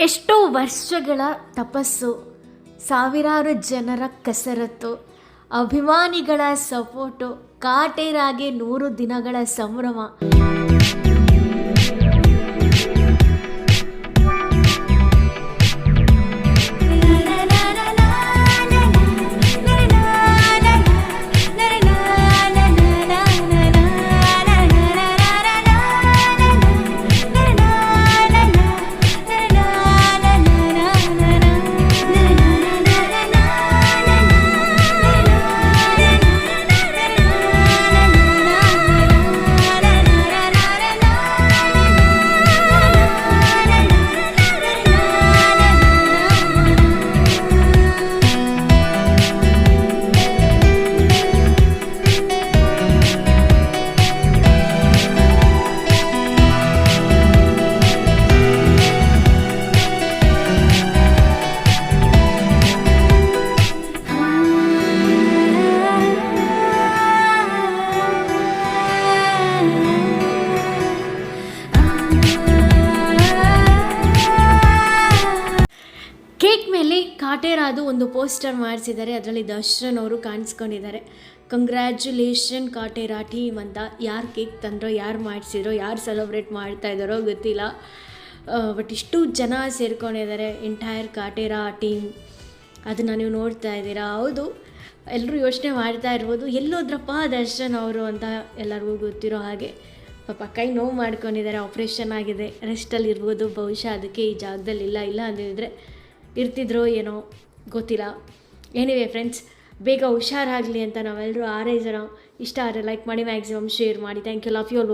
ಎಷ್ಟೋ ವರ್ಷಗಳ ತಪಸ್ಸು ಸಾವಿರಾರು ಜನರ ಕಸರತ್ತು ಅಭಿಮಾನಿಗಳ ಸಪೋರ್ಟು ಕಾಟೇರಾಗೆ ನೂರು ದಿನಗಳ ಸಂಭ್ರಮ. ಕೇಕ್ ಮೇಲೆ ಕಾಟೇರಾದು ಒಂದು ಪೋಸ್ಟರ್ ಮಾಡಿಸಿದ್ದಾರೆ. ಅದರಲ್ಲಿ ದರ್ಶನ್ ಅವರು ಕಾಣಿಸ್ಕೊಂಡಿದ್ದಾರೆ. ಕಂಗ್ರ್ಯಾಚುಲೇಷನ್ ಕಾಟೇರಾ ಟೀಮ್ ಅಂತ. ಯಾರು ಕೇಕ್ ತಂದರೋ, ಯಾರು ಮಾಡಿಸಿದ್ರೋ, ಯಾರು ಸೆಲೆಬ್ರೇಟ್ ಮಾಡ್ತಾ ಇದ್ದಾರೋ ಗೊತ್ತಿಲ್ಲ. ಬಟ್ ಇಷ್ಟು ಜನ ಸೇರ್ಕೊಂಡಿದ್ದಾರೆ ಎಂಟೈರ್ ಕಾಟೇರಾ ಟೀಮ್ ಅದನ್ನು ನೀವು ನೋಡ್ತಾ ಇದ್ದೀರಾ? ಹೌದು. ಎಲ್ಲರೂ ಯೋಚನೆ ಮಾಡ್ತಾ ಇರ್ಬೋದು. ಎಲ್ಲೋದ್ರಪ್ಪ ದರ್ಶನ್ ಅವರು ಅಂತ ಎಲ್ಲರಿಗೂ ಗೊತ್ತಿರೋ ಹಾಗೆ. ಪಾಪ ಕೈ ನೋವು ಮಾಡ್ಕೊಂಡಿದ್ದಾರೆ. ಆಪ್ರೇಷನ್ ಆಗಿದೆ. ರೆಸ್ಟಲ್ಲಿ ಇರ್ಬೋದು. ಬಹುಶಃ ಅದಕ್ಕೆ ಈ ಜಾಗದಲ್ಲಿ ಇಲ್ಲ ಇಲ್ಲ ಅಂದಿದ್ರೆ ಇರ್ತಿದ್ರೋ ಏನೋ ಗೊತ್ತಿಲ್ಲ. ಏನಿವೆ ಫ್ರೆಂಡ್ಸ್ ಬೇಗ ಹುಷಾರಾಗಲಿ ಅಂತ ನಾವೆಲ್ಲರೂ ಆರೈಸೋಣ ಇಷ್ಟ ಆದರೆ ಲೈಕ್ ಮಾಡಿ ಮ್ಯಾಕ್ಸಿಮಮ್ ಶೇರ್ ಮಾಡಿ. Thank you love you all